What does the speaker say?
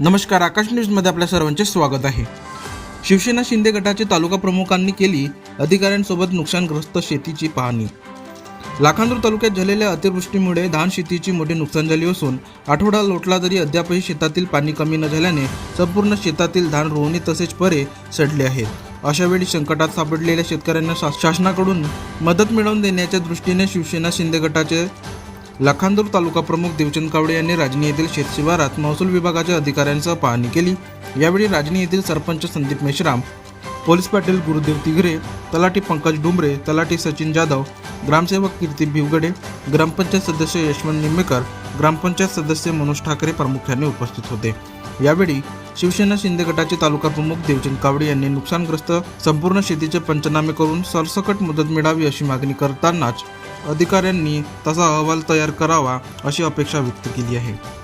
नमस्कार आकाश न्यूजमध्ये आपल्या सर्वांचे स्वागत आहे. शिवसेना शिंदे गटाचे तालुका प्रमुखांनी केली अधिकाऱ्यांसोबत नुकसानग्रस्त शेतीची पाहणी. लाखांदूर तालुक्यात झालेल्या अतिवृष्टीमुळे धान शेतीची मोठे नुकसान झाली असून आठवडा लोटला तरी अद्यापही शेतातील पाणी कमी न झाल्याने संपूर्ण शेतातील धान रोवणी तसेच परे सडले आहेत. अशावेळी संकटात सापडलेल्या शेतकऱ्यांना शा- शासनाकडून मदत मिळवून देण्याच्या दृष्टीने शिवसेना शिंदे गटाचे लखांदूर तालुका प्रमुख देवचंद कावडे यांनी राजनी येथील शेतशिवारात महसूल विभागाच्या अधिकाऱ्यांसह पाहणी केली. यावेळी राजनी येथील सरपंच संदीप मेश्राम पोलीस पाटील गुरुदेव तिघरे तलाठी पंकज डुंबरे तलाठी सचिन जाधव ग्रामसेवक कीर्ती भिवगडे ग्रामपंचायत सदस्य यशवंत निंबेकर ग्रामपंचायत सदस्य मनोज ठाकरे प्रामुख्याने उपस्थित होते. यावेळी शिवसेना शिंदे गटाचे तालुका प्रमुख देवचंद कावडे यांनी नुकसानग्रस्त संपूर्ण शेतीचे पंचनामे करून सरसकट मदत मिळावी अशी मागणी करतानाच अधिकाऱ्यांनी तसा अहवाल तयार करावा अशी अपेक्षा व्यक्त केली आहे.